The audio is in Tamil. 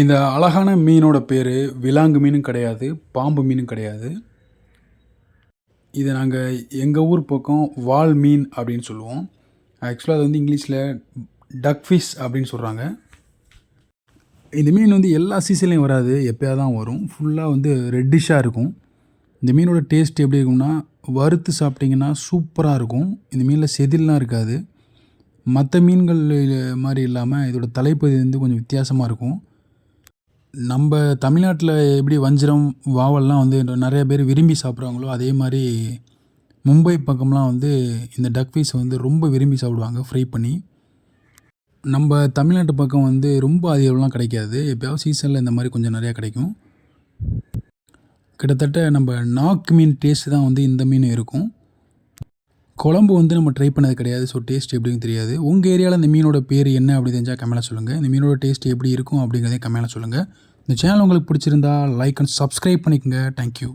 இந்த அழகான மீனோட பேர் விலாங்கு மீனும் கிடையாது பாம்பு மீனும் கிடையாது. இதை நாங்கள் எங்கள் ஊர் பக்கம் வால் மீன் அப்படின்னு சொல்லுவோம். ஆக்சுவலாக அது வந்து இங்கிலீஷில் டக் ஃபிஷ் அப்படின்னு சொல்கிறாங்க இந்த மீன் வந்து எல்லா சீசன்லேயும் வராது எப்போயா தான் வரும் ஃபுல்லாக வந்து ரெட்டிஷாக இருக்கும். இந்த மீனோட டேஸ்ட் எப்படி இருக்கும்னா வறுத்து சாப்பிட்டிங்கன்னா சூப்பராக இருக்கும். இந்த மீனில் செதில்லாம் இருக்காது. மற்ற மீன்கள் மாதிரி இல்லாமல் இதோட தலைப்பகுதி வந்து கொஞ்சம் வித்தியாசமாக இருக்கும். நம்ம தமிழ்நாட்டில் எப்படி வஞ்சிரம் வாவல்லாம் வந்து நிறைய பேர் விரும்பி சாப்பிட்றாங்களோ அதே மாதிரி மும்பை பக்கம்லாம் வந்து இந்த டக் பீஸ் வந்து ரொம்ப விரும்பி சாப்பிடுவாங்க ஃப்ரை பண்ணி. நம்ம தமிழ்நாட்டு பக்கம் வந்து ரொம்ப அதிகம்லாம் கிடைக்காது. எப்போயாவது சீசனில் இந்த மாதிரி கொஞ்சம் நிறையா கிடைக்கும். கிட்டத்தட்ட நம்ம நாக்கு மீன் டேஸ்ட்டு தான் வந்து இந்த மீன் இருக்கும். குழம்பு வந்து நம்ம ட்ரை பண்ணது கிடையாது ஸோ டேஸ்ட் எப்படின்னு தெரியாது. உங்கள் ஏரியாவில் இந்த மீனோட பேர் என்ன அப்படி தெரிஞ்சால் கமெண்ட்டில் சொல்லுங்கள் இந்த மீனோட டேஸ்ட் எப்படி இருக்கும் அப்படிங்கிறதே கமெண்ட்டில் சொல்லுங்கள் இந்த சேனல் உங்களுக்கு பிடிச்சிருந்தா லைக் அண்ட் சப்ஸ்கிரைப் பண்ணிக்கோங்க. Thank you